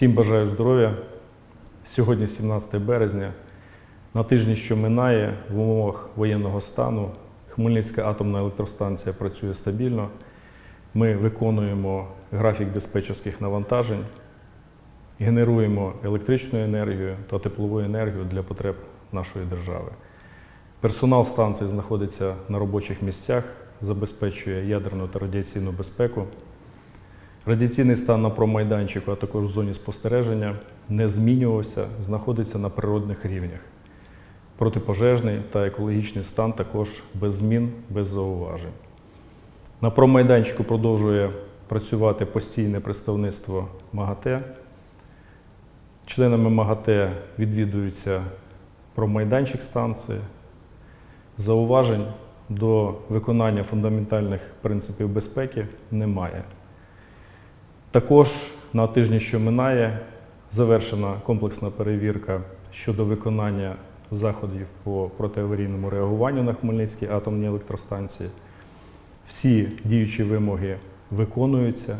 Всім бажаю здоров'я. Сьогодні 17 березня. На тижні, що минає, в умовах воєнного стану Хмельницька атомна електростанція працює стабільно. Ми виконуємо графік диспетчерських навантажень, генеруємо електричну енергію та теплову енергію для потреб нашої держави. Персонал станції знаходиться на робочих місцях, забезпечує ядерну та радіаційну безпеку. Радіаційний стан на промайданчику, а також в зоні спостереження не змінювався, знаходиться на природних рівнях. Протипожежний та екологічний стан також без змін, без зауважень. На промайданчику продовжує працювати постійне представництво МАГАТЕ. Членами МАГАТЕ відвідується промайданчик станції. Зауважень до виконання фундаментальних принципів безпеки немає. Також на тижні, що минає, завершена комплексна перевірка щодо виконання заходів по протиаварійному реагуванню на Хмельницькій атомній електростанції. Всі діючі вимоги виконуються,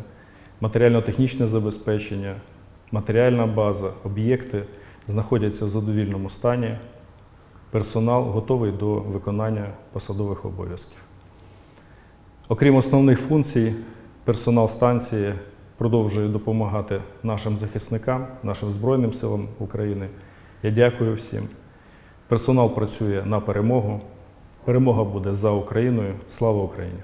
матеріально-технічне забезпечення, матеріальна база, об'єкти знаходяться в задовільному стані. Персонал готовий до виконання посадових обов'язків. Окрім основних функцій, персонал станції продовжує допомагати нашим захисникам, нашим Збройним силам України. Я дякую всім. Персонал працює на перемогу. Перемога буде за Україною. Слава Україні!